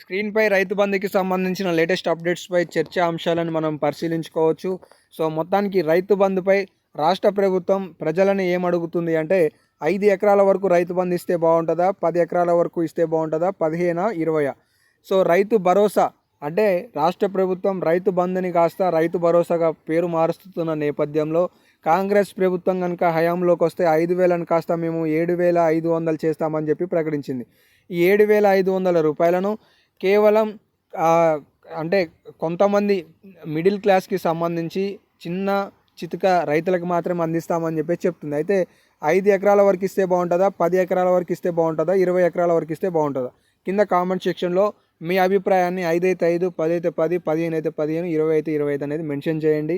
స్క్రీన్పై రైతు బంధుకి సంబంధించిన లేటెస్ట్ అప్డేట్స్పై చర్చా అంశాలను మనం పరిశీలించుకోవచ్చు. సో మొత్తానికి రైతు బంధుపై రాష్ట్ర ప్రభుత్వం ప్రజలను ఏమడుగుతుంది అంటే ఐదు ఎకరాల వరకు రైతు బంధు ఇస్తే బాగుంటుందా? పది ఎకరాల వరకు ఇస్తే బాగుంటుందా? పదిహేనా? ఇరవయా? సో రైతు భరోసా అంటే రాష్ట్ర ప్రభుత్వం రైతు బంధుని కాస్త రైతు భరోసాగా పేరు మారుస్తున్న నేపథ్యంలో కాంగ్రెస్ ప్రభుత్వం కనుక హయాంలోకి వస్తే ఐదు వేలను కాస్త మేము ఏడు వేల ఐదు వందలు చేస్తామని చెప్పి ప్రకటించింది. ఈ ఏడు వేల ఐదు వందల రూపాయలను కేవలం అంటే కొంతమంది మిడిల్ క్లాస్కి సంబంధించి చిన్న చితక రైతులకు మాత్రమే అందిస్తామని చెప్పేసి చెప్తుంది. అయితే ఐదు ఎకరాల వరకు ఇస్తే బాగుంటుందా? పది ఎకరాల వరకు ఇస్తే బాగుంటుందా? ఇరవై ఎకరాల వరకు ఇస్తే బాగుంటుందా? కింద కామెంట్ సెక్షన్లో మీ అభిప్రాయాన్ని ఐదు అయితే ఐదు పది అయితే పది పదిహేను అయితే పదిహేను ఇరవై అయితే ఇరవై అయితే అనేది మెన్షన్ చేయండి.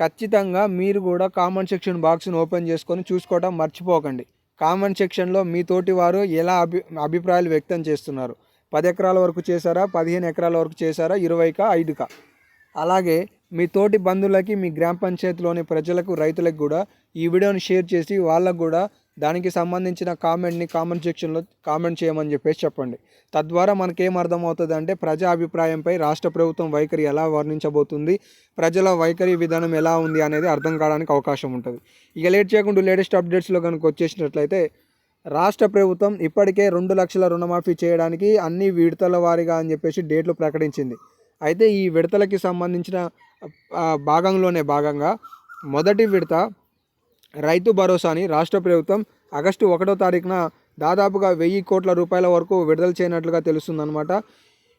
ఖచ్చితంగా మీరు కూడా కామెంట్ సెక్షన్ బాక్స్ని ఓపెన్ చేసుకొని చూసుకోవడం మర్చిపోకండి. కామెంట్ సెక్షన్లో మీ తోటి వారు ఎలా అభి అభిప్రాయాలు వ్యక్తం చేస్తున్నారు? పది ఎకరాల వరకు చేశారా? పదిహేను ఎకరాల వరకు చేశారా? ఇరవైకా? ఐదుకా? అలాగే మీ తోటి బంధువులకి మీ గ్రామ పంచాయతీలోని ప్రజలకు రైతులకు కూడా ఈ వీడియోని షేర్ చేసి వాళ్ళకు కూడా దానికి సంబంధించిన కామెంట్ని కామెంట్ సెక్షన్లో కామెంట్ చేయమని చెప్పేసి చెప్పండి. తద్వారా మనకేం అర్థమవుతుంది అంటే ప్రజా అభిప్రాయంపై రాష్ట్ర ప్రభుత్వం వైఖరి ఎలా వర్ణించబోతుంది ప్రజల వైఖరి విధానం ఎలా ఉంది అనేది అర్థం కావడానికి అవకాశం ఉంటుంది. ఇక లేట్ చేయకుండా లేటెస్ట్ అప్డేట్స్లో కనుక వచ్చేసినట్లయితే రాష్ట్ర ప్రభుత్వం ఇప్పటికే రెండు లక్షల రుణమాఫీ చేయడానికి అన్ని విడతల వారీగా అని చెప్పేసి డేట్లు ప్రకటించింది. అయితే ఈ విడతలకి సంబంధించిన భాగంలోనే భాగంగా మొదటి విడత రైతు భరోసాని రాష్ట్ర ప్రభుత్వం ఆగస్టు ఒకటో తారీఖున దాదాపుగా వెయ్యి కోట్ల రూపాయల వరకు విడుదల చేయనట్లుగా తెలుస్తుందన్నమాట.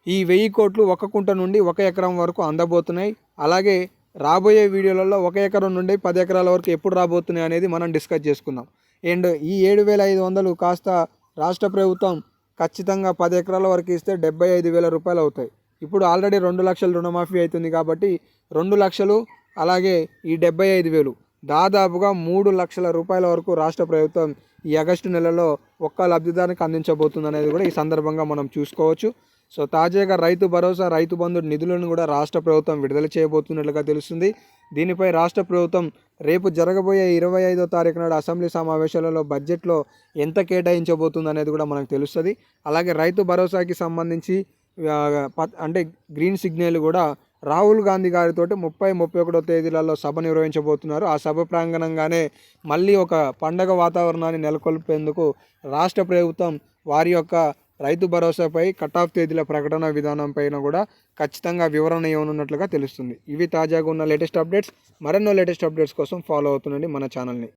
ఈ వెయ్యి కోట్లు ఒక కుంట నుండి ఒక ఎకరం వరకు అందబోతున్నాయి. అలాగే రాబోయే వీడియోలలో ఒక ఎకరం నుండి పది ఎకరాల వరకు ఎప్పుడు రాబోతున్నాయి అనేది మనం డిస్కస్ చేసుకుందాం. అండ్ ఈ ఏడు వేల ఐదు వందలు కాస్త రాష్ట్ర ప్రభుత్వం ఖచ్చితంగా పది ఎకరాల వరకు ఇస్తే డెబ్బై ఐదు వేల రూపాయలు అవుతాయి. ఇప్పుడు ఆల్రెడీ రెండు లక్షలు రుణమాఫీ అవుతుంది కాబట్టి రెండు లక్షలు అలాగే ఈ డెబ్బై ఐదు వేలు. దాదాపుగా మూడు లక్షల రూపాయల వరకు రాష్ట్ర ప్రభుత్వం ఈ ఆగస్టు నెలలో ఒక్క లబ్ధిదారునికి అందించబోతుంది అనేది కూడా ఈ సందర్భంగా మనం చూసుకోవచ్చు. సో తాజాగా రైతు భరోసా రైతు బంధు నిధులను కూడా రాష్ట్ర ప్రభుత్వం విడుదల చేయబోతున్నట్లుగా తెలుస్తుంది. దీనిపై రాష్ట్ర ప్రభుత్వం రేపు జరగబోయే ఇరవై ఐదో తారీఖు నాడు అసెంబ్లీ సమావేశాలలో బడ్జెట్లో ఎంత కేటాయించబోతుంది అనేది కూడా మనకు తెలుస్తుంది. అలాగే రైతు భరోసాకి సంబంధించి ప- అంటే గ్రీన్ సిగ్నల్ కూడా రాహుల్ గాంధీ గారితో ముప్పై ముప్పై ఒకటో తేదీలలో సభ నిర్వహించబోతున్నారు. ఆ సభ ప్రాంగణంగానే మళ్ళీ ఒక పండగ వాతావరణాన్ని నెలకొల్పేందుకు రాష్ట్ర ప్రభుత్వం వారి యొక్క రైతు భరోసాపై కటాఫ్ తేదీల ప్రకటన విధానం పైన కూడా ఖచ్చితంగా వివరణ ఇవ్వనున్నట్లుగా తెలుస్తుంది. ఇవి తాజాగా ఉన్న లేటెస్ట్ అప్డేట్స్. మరెన్నో లేటెస్ట్ అప్డేట్స్ కోసం ఫాలో అవుతుండండి మన ఛానల్ని.